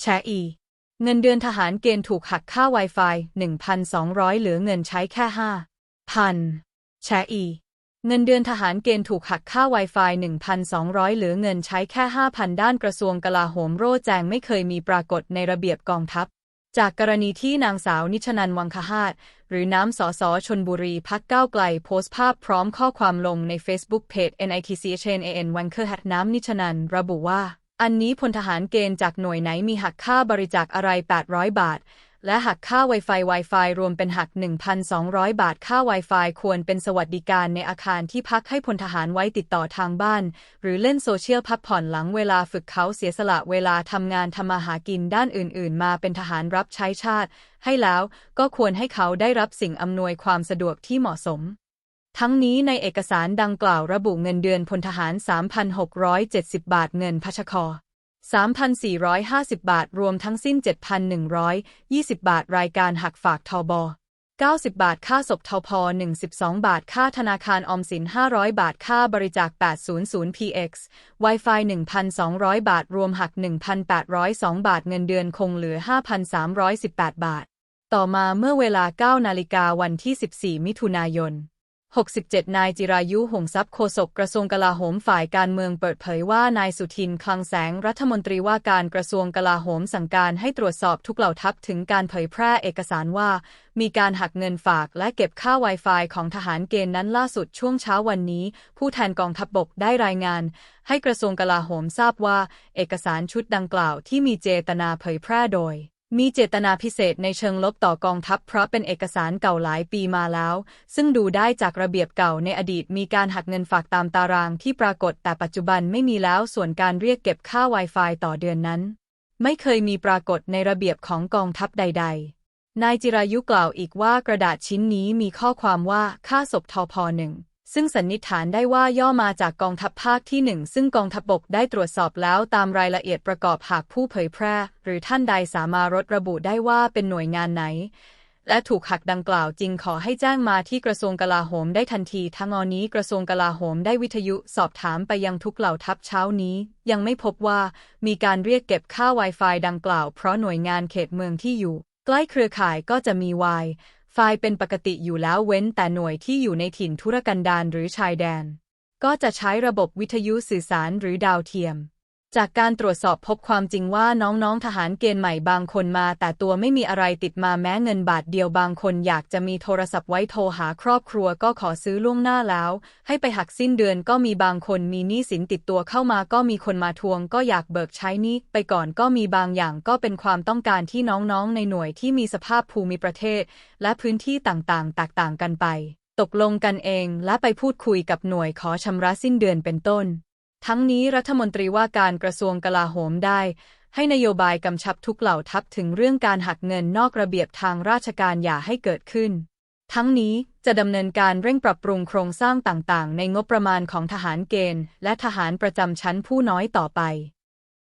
แชอี เงินเดือนทหารเกณฑ์ถูกหักค่า Wi-Fi 1,200 เหลือเงินใช้แค่ 5,000 แชอี เงินเดือนทหารเกณฑ์ถูกหักค่า Wi-Fi 1,200 เหลือเงินใช้แค่ 5,000 ด้านกระทรวงกลาโหมโร่แจงไม่เคยมีปรากฏในระเบียบกองทัพ จากกรณีที่นางสาวนิชนันวังคหาตหรือน้ำสอสอชนบุรีพักก้าวไกลโพสต์ภาพพร้อมข้อความลงใน Facebook เพจ NITCHNAN วังเคอร์หัดน้ำนิชนันระบุว่า อันนี้พลทหารเกณฑ์จากหน่วยไหนมีหักค่าบริจาคอะไร 800 บาท และหักค่า Wi-Fi Wi-Fi รวมเป็นหัก 1,200 บาท ค่า Wi-Fi ควรเป็นสวัสดิการในอาคารที่พักให้พลทหารไว้ติดต่อทางบ้าน หรือเล่นโซเชียลพักผ่อนหลังเวลาฝึกเขาเสียสละเวลาทำงานทำมาหากินด้านอื่น ๆ มาเป็นทหารรับใช้ชาติ ให้แล้วก็ควรให้เขาได้รับสิ่งอำนวยความสะดวกที่เหมาะสม ทั้งนี้ในเอกสารดังกล่าวระบุเงินเดือนพลทหาร 3,670 บาทเงินพชค3,450 บาท รวมทั้งสิ้น 7,120 บาท รายการหักฝากทบ 90 บาท ค่าศพทพ12 บาท ค่าธนาคารออมสิน 500 บาท ค่าบริจาค 800 px Wi-Fi 1,200 บาท รวมหัก 1,802 บาท เงินเดือนคงเหลือ 5,318 บาท ต่อมาเมื่อเวลา 9 นาฬิกาวันที่ 14 มิถุนายน 67 นายจิรายุหงทรัพย์โฆษกกระทรวงกลาโหมฝ่ายการเมืองเปิดเผยว่านายสุทินคลังแสงรัฐมนตรีว่าการกระทรวงกลาโหมสั่งการให้ตรวจสอบทุกเหล่าทัพถึงการเผยแพร่เอกสารว่า มีการหักเงินฝากและเก็บค่า Wi-Fi ของทหารเกณฑ์นั้นล่าสุดช่วงเช้าวันนี้ ผู้แทนกองทัพบบกได้รายงาน ให้กระทรวงกลาโหมทราบว่า เอกสารชุดดังกล่าวที่มีเจตนาเผยแพร่โดย มีเจตนาพิเศษในเชิงลบต่อกองทัพเพราะเป็นเอกสารเก่าหลายปีมาแล้ว ซึ่งดูได้จากระเบียบเก่าในอดีตมีการหักเงินฝากตามตารางที่ปรากฏแต่ปัจจุบันไม่มีแล้วส่วนการเรียกเก็บค่า Wi-Fi ต่อเดือนนั้น ไม่เคยมีปรากฏในระเบียบของกองทัพใด ๆ นายจิรายุกล่าวอีกว่ากระดาษชิ้นนี้มีข้อความว่าค่าศพทพหนึ่ง ซึ่งสันนิษฐานได้ว่าย่อมาจากกองทัพภาคที่หนึ่งซึ่งกองทัพบกได้ตรวจสอบแล้วตามรายละเอียดประกอบหากผู้เผยแพร่ หรือท่านใดสามารถระบุได้ว่าเป็นหน่วยงานไหน และถูกหักดังกล่าวจริงขอให้แจ้งมาที่กระทรวงกลาโหมได้ทันทีทั้งอนี้กระทรวงกลาโหมได้วิทยุสอบถามไปยังทุกเหล่าทัพเช้านี้ ยังไม่พบว่ามีการเรียกเก็บค่า Wi-Fi ดังกล่าวเพราะหน่วยงานเขตเมืองที่อยู่ ใกล้เครือข่ายก็จะมีวา ไฟล์เป็นปกติอยู่แล้วเว้นแต่หน่วยที่อยู่ในถิ่นทุรกันดารหรือชายแดน ก็จะใช้ระบบวิทยุสื่อสารหรือดาวเทียม จากการตรวจสอบพบความจริงว่าน้องๆทหารเกณฑ์ใหม่บางคนมา แต่ตัวไม่มีอะไรติดมาแม้เงินบาทเดียวบางคนอยากจะมีโทรศัพท์ไว้โทรหาครอบครัวก็ขอซื้อล่วงหน้าแล้ว ให้ไปหักสิ้นเดือนก็มีบางคนมีหนี้สินติดตัวเข้ามาก็มีคนมาทวง ก็อยากเบิกใช้นี้ไปก่อนก็มีบางอย่างก็เป็นความต้องการที่น้องๆ ในหน่วยที่มีสภาพภูมิประเทศ และพื้นที่ต่างๆแตกต่างกันไป ตกลงกันเองและไปพูดคุยกับหน่วยขอชำระสิ้นเดือนเป็นต้น ทั้งนี้รัฐมนตรีว่าการกระทรวงกลาโหมได้ ให้นโยบายกำชับทุกเหล่าทัพถึงเรื่องการหักเงินนอกระเบียบทางราชการอย่าให้เกิดขึ้น ทั้งนี้จะดำเนินการเร่งปรับปรุงโครงสร้างต่างๆ ในงบประมาณของทหารเกณฑ์ และทหารประจำชั้นผู้น้อยต่อไป